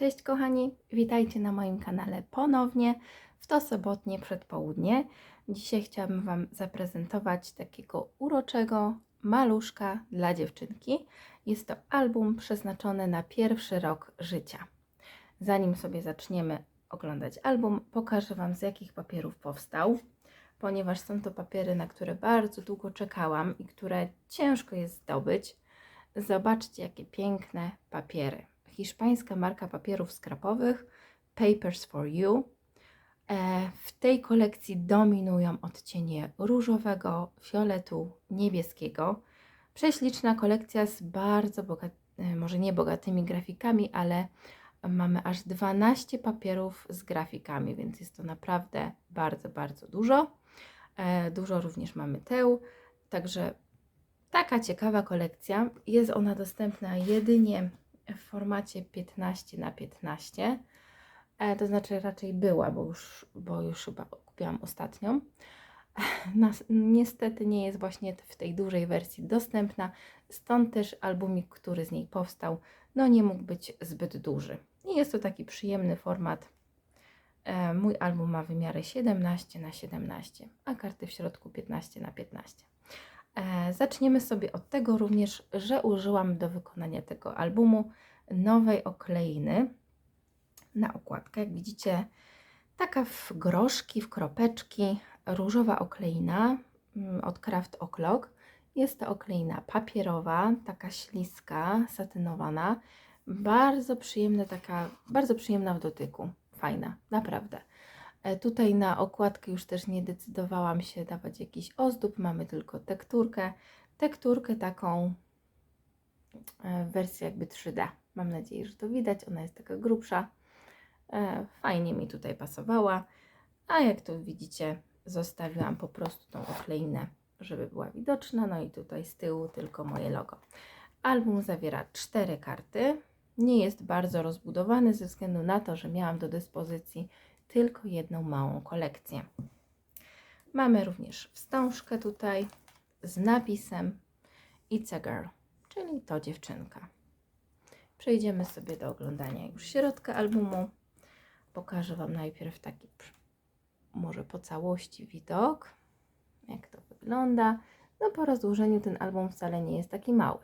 Cześć kochani, witajcie na moim kanale ponownie w to sobotnie przedpołudnie. Dzisiaj chciałabym Wam zaprezentować takiego uroczego maluszka dla dziewczynki. Jest to album przeznaczony na pierwszy rok życia. Zanim sobie zaczniemy oglądać album, pokażę Wam z jakich papierów powstał, ponieważ są to papiery, na które bardzo długo czekałam i które ciężko jest zdobyć. Zobaczcie, jakie piękne papiery hiszpańska marka papierów skrapowych Papers for You. E, w tej kolekcji dominują odcienie różowego, fioletu, niebieskiego. Prześliczna kolekcja z bardzo bogatymi, może nie bogatymi grafikami, ale mamy aż 12 papierów z grafikami, więc jest to naprawdę bardzo, bardzo dużo. E, dużo również mamy teł, także taka ciekawa kolekcja. Jest ona dostępna jedynie w formacie 15 na 15 e, to znaczy raczej była, bo już, bo już chyba kupiłam ostatnią. Nas, niestety nie jest właśnie w tej dużej wersji dostępna, stąd też albumik, który z niej powstał, no nie mógł być zbyt duży. I jest to taki przyjemny format. E, mój album ma wymiary 17 na 17, a karty w środku 15 na 15. E, zaczniemy sobie od tego również, że użyłam do wykonania tego albumu nowej okleiny na okładkę. Jak widzicie, taka w groszki, w kropeczki, różowa okleina mm, od Craft O'Clock. Jest to okleina papierowa, taka śliska, satynowana, bardzo przyjemna, taka, bardzo przyjemna w dotyku, fajna, naprawdę. E, tutaj na okładkę już też nie decydowałam się dawać jakiś ozdób, mamy tylko tekturkę. Tekturkę taką e, w wersji jakby 3D. Mam nadzieję, że to widać. Ona jest taka grubsza. E, fajnie mi tutaj pasowała. A jak tu widzicie, zostawiłam po prostu tą okleinę, żeby była widoczna. No i tutaj z tyłu tylko moje logo. Album zawiera cztery karty. Nie jest bardzo rozbudowany ze względu na to, że miałam do dyspozycji tylko jedną małą kolekcję. Mamy również wstążkę tutaj z napisem It's a Girl, czyli to dziewczynka. Przejdziemy sobie do oglądania już środka albumu. Pokażę Wam najpierw taki może po całości widok, jak to wygląda. No po rozłożeniu ten album wcale nie jest taki mały.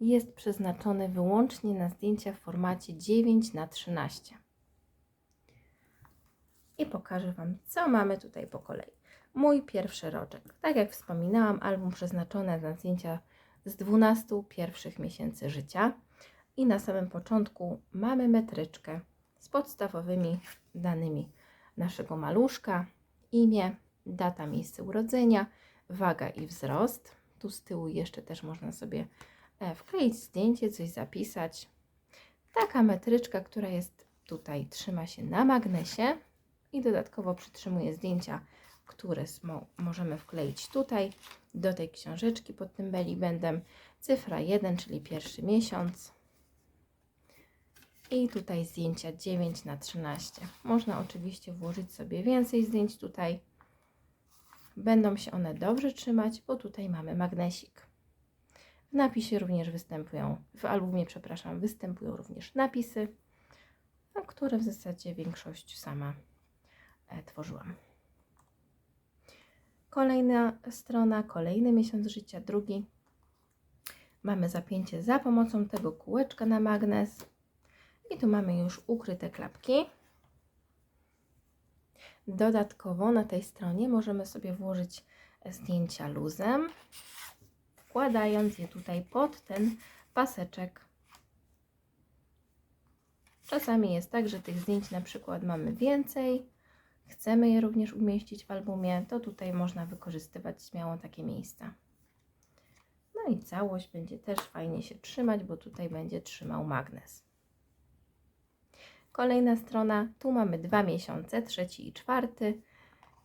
Jest przeznaczony wyłącznie na zdjęcia w formacie 9 na 13 i pokażę Wam, co mamy tutaj po kolei. Mój pierwszy roczek. Tak jak wspominałam, album przeznaczony na zdjęcia z 12 pierwszych miesięcy życia. I na samym początku mamy metryczkę z podstawowymi danymi naszego maluszka, imię, data, miejsce urodzenia, waga i wzrost. Tu z tyłu jeszcze też można sobie e, wkleić zdjęcie, coś zapisać. Taka metryczka, która jest tutaj, trzyma się na magnesie i dodatkowo przytrzymuję zdjęcia, które możemy wkleić tutaj do tej książeczki pod tym belly bandem. Cyfra 1, czyli pierwszy miesiąc. I tutaj zdjęcia 9 na 13. Można oczywiście włożyć sobie więcej zdjęć tutaj. Będą się one dobrze trzymać, bo tutaj mamy magnesik. W napisie również występują, w albumie, przepraszam, występują również napisy, które w zasadzie większość sama tworzyłam. Kolejna strona, kolejny miesiąc życia, drugi. Mamy zapięcie za pomocą tego kółeczka na magnes. I tu mamy już ukryte klapki. Dodatkowo na tej stronie możemy sobie włożyć zdjęcia luzem, wkładając je tutaj pod ten paseczek. Czasami jest tak, że tych zdjęć na przykład mamy więcej, chcemy je również umieścić w albumie, to tutaj można wykorzystywać śmiało takie miejsca. No i całość będzie też fajnie się trzymać, bo tutaj będzie trzymał magnes. Kolejna strona, tu mamy dwa miesiące, trzeci i czwarty.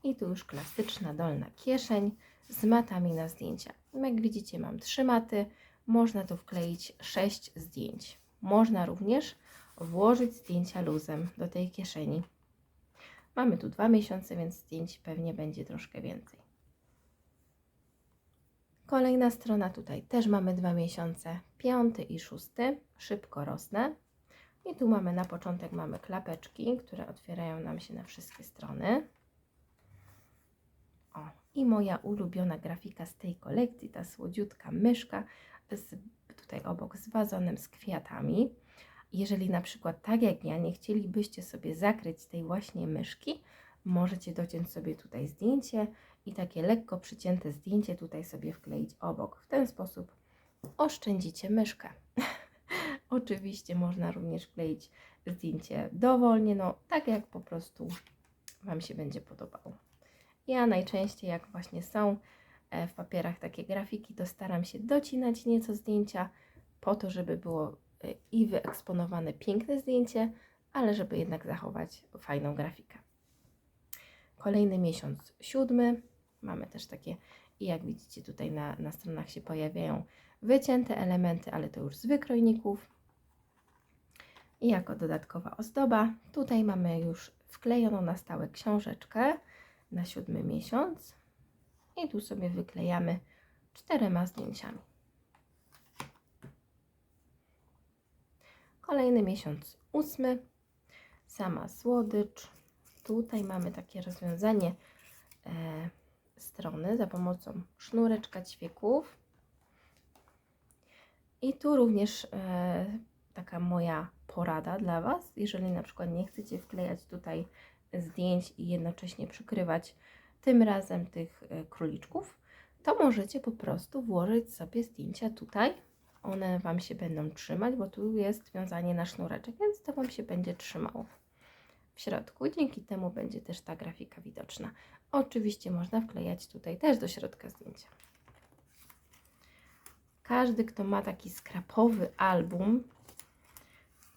I tu już klasyczna dolna kieszeń z matami na zdjęcia. Jak widzicie mam trzy maty, można tu wkleić sześć zdjęć. Można również włożyć zdjęcia luzem do tej kieszeni. Mamy tu dwa miesiące, więc zdjęć pewnie będzie troszkę więcej. Kolejna strona tutaj też mamy dwa miesiące, piąty i szósty, szybko rosnę. I tu mamy na początek mamy klapeczki, które otwierają nam się na wszystkie strony. O, i moja ulubiona grafika z tej kolekcji, ta słodziutka myszka, z, tutaj obok z wazonem z kwiatami. Jeżeli na przykład tak jak ja nie chcielibyście sobie zakryć tej właśnie myszki, możecie dociąć sobie tutaj zdjęcie i takie lekko przycięte zdjęcie tutaj sobie wkleić obok. W ten sposób oszczędzicie myszkę. Oczywiście można również wkleić zdjęcie dowolnie, no tak jak po prostu Wam się będzie podobało. Ja najczęściej, jak właśnie są e, w papierach takie grafiki, to staram się docinać nieco zdjęcia po to, żeby było i wyeksponowane piękne zdjęcie, ale żeby jednak zachować fajną grafikę. Kolejny miesiąc, siódmy. Mamy też takie, i jak widzicie tutaj na, na stronach się pojawiają wycięte elementy, ale to już z wykrojników. I jako dodatkowa ozdoba, tutaj mamy już wklejoną na stałe książeczkę na siódmy miesiąc. I tu sobie wyklejamy czterema zdjęciami. Kolejny miesiąc, ósmy. Sama słodycz. Tutaj mamy takie rozwiązanie e, strony za pomocą sznureczka ćwieków. I tu również e, taka moja porada dla Was. Jeżeli na przykład nie chcecie wklejać tutaj zdjęć i jednocześnie przykrywać tym razem tych e, króliczków, to możecie po prostu włożyć sobie zdjęcia tutaj. One Wam się będą trzymać, bo tu jest wiązanie na sznureczek, więc to Wam się będzie trzymało w środku. Dzięki temu będzie też ta grafika widoczna. Oczywiście można wklejać tutaj też do środka zdjęcia. Każdy, kto ma taki skrapowy album,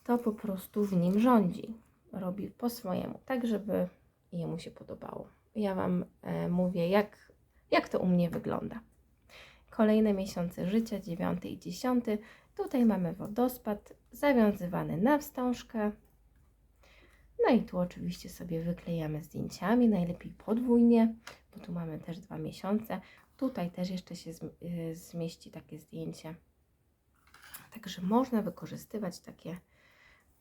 to po prostu w nim rządzi. Robi po swojemu, tak żeby jemu się podobało. Ja Wam e, mówię, jak, jak to u mnie wygląda. Kolejne miesiące życia, 9 i 10. Tutaj mamy wodospad zawiązywany na wstążkę. No i tu oczywiście sobie wyklejamy zdjęciami, najlepiej podwójnie, bo tu mamy też dwa miesiące. Tutaj też jeszcze się y, zmieści takie zdjęcie. Także można wykorzystywać takie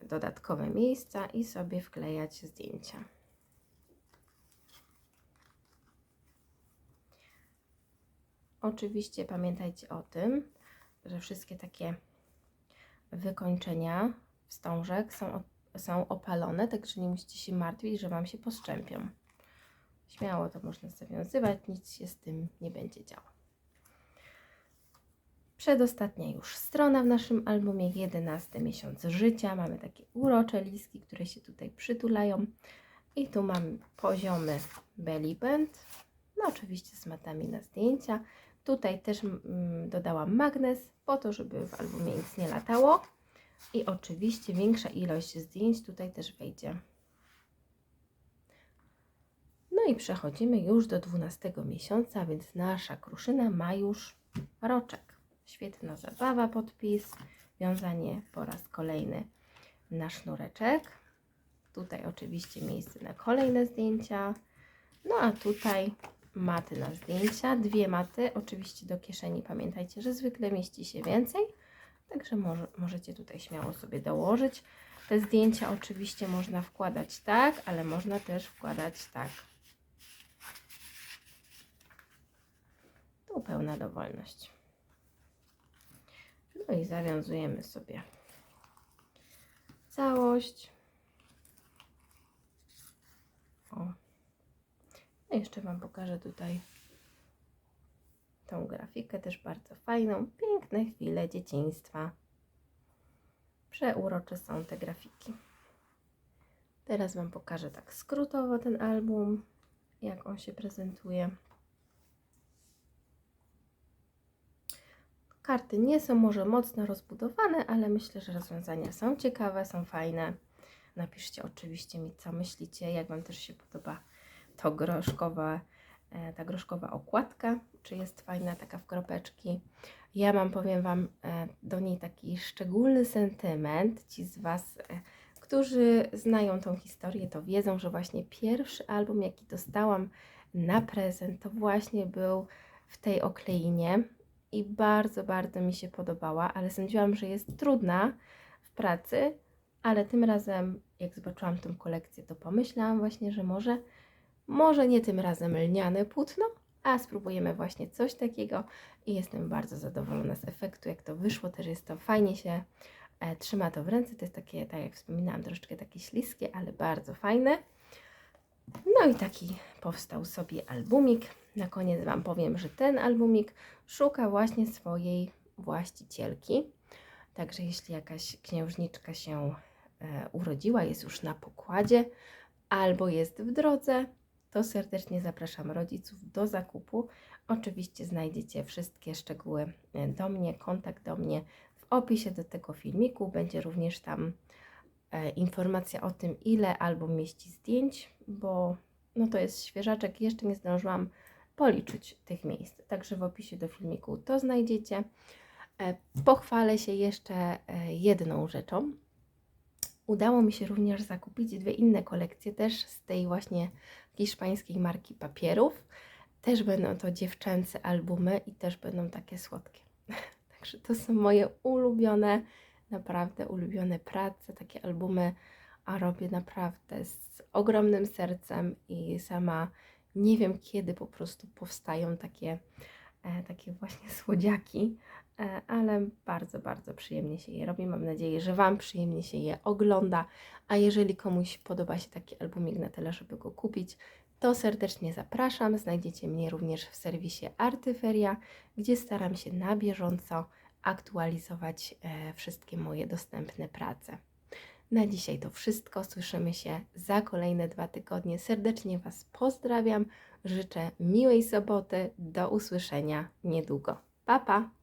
dodatkowe miejsca i sobie wklejać zdjęcia. Oczywiście pamiętajcie o tym, że wszystkie takie wykończenia wstążek są, są opalone, także nie musicie się martwić, że Wam się postrzępią. Śmiało to można zawiązywać, nic się z tym nie będzie działo. Przedostatnia już strona w naszym albumie, 11 miesiąc życia. Mamy takie urocze listki, które się tutaj przytulają. I tu mamy poziomy belly band, no oczywiście z matami na zdjęcia. Tutaj też mm, dodałam magnes po to, żeby w albumie nic nie latało. I oczywiście większa ilość zdjęć tutaj też wejdzie. No i przechodzimy już do 12 miesiąca, więc nasza kruszyna ma już roczek. Świetna zabawa, podpis, wiązanie po raz kolejny na sznureczek. Tutaj oczywiście miejsce na kolejne zdjęcia. No a tutaj maty na zdjęcia, dwie maty, oczywiście do kieszeni. Pamiętajcie, że zwykle mieści się więcej, także może, możecie tutaj śmiało sobie dołożyć. Te zdjęcia oczywiście można wkładać tak, ale można też wkładać tak. Tu pełna dowolność. No i zawiązujemy sobie całość. O. No jeszcze Wam pokażę tutaj tą grafikę, też bardzo fajną. Piękne chwile dzieciństwa. Przeurocze są te grafiki. Teraz Wam pokażę tak skrótowo ten album, jak on się prezentuje. Karty nie są może mocno rozbudowane, ale myślę, że rozwiązania są ciekawe, są fajne. Napiszcie oczywiście mi, co myślicie, jak Wam też się podoba to groszkowa, e, ta groszkowa okładka, czy jest fajna taka w kropeczki. Ja mam, powiem Wam, e, do niej taki szczególny sentyment. Ci z Was, e, którzy znają tą historię, to wiedzą, że właśnie pierwszy album, jaki dostałam na prezent, to właśnie był w tej okleinie i bardzo, bardzo mi się podobała, ale sądziłam, że jest trudna w pracy, ale tym razem, jak zobaczyłam tą kolekcję, to pomyślałam właśnie, że może, może nie tym razem lniane płótno, a spróbujemy właśnie coś takiego i jestem bardzo zadowolona z efektu, jak to wyszło, też jest to fajnie się e, trzyma to w ręce, to jest takie, tak jak wspominałam, troszeczkę takie śliskie, ale bardzo fajne. No i taki powstał sobie albumik. Na koniec Wam powiem, że ten albumik szuka właśnie swojej właścicielki. Także jeśli jakaś księżniczka się e, urodziła, jest już na pokładzie albo jest w drodze, to serdecznie zapraszam rodziców do zakupu. Oczywiście znajdziecie wszystkie szczegóły e, do mnie, kontakt do mnie w opisie do tego filmiku. Będzie również tam e, informacja o tym, ile album mieści zdjęć, bo no to jest świeżaczek. Jeszcze nie zdążyłam policzyć tych miejsc. Także w opisie do filmiku to znajdziecie. E, Pochwalę się jeszcze jedną rzeczą. Udało mi się również zakupić dwie inne kolekcje, też z tej właśnie hiszpańskiej marki papierów. Też będą to dziewczęce albumy i też będą takie słodkie. Także to są moje ulubione, naprawdę ulubione prace, takie albumy, a robię naprawdę z ogromnym sercem i sama nie wiem kiedy po prostu powstają takie, e, takie właśnie słodziaki, ale bardzo, bardzo przyjemnie się je robi. Mam nadzieję, że Wam przyjemnie się je ogląda, a jeżeli komuś podoba się taki albumik na tyle, żeby go kupić, to serdecznie zapraszam. Znajdziecie mnie również w serwisie Artyferia, gdzie staram się na bieżąco aktualizować e, wszystkie moje dostępne prace. Na dzisiaj to wszystko. Słyszymy się za kolejne dwa tygodnie. Serdecznie Was pozdrawiam. Życzę miłej soboty. Do usłyszenia niedługo. Pa, pa!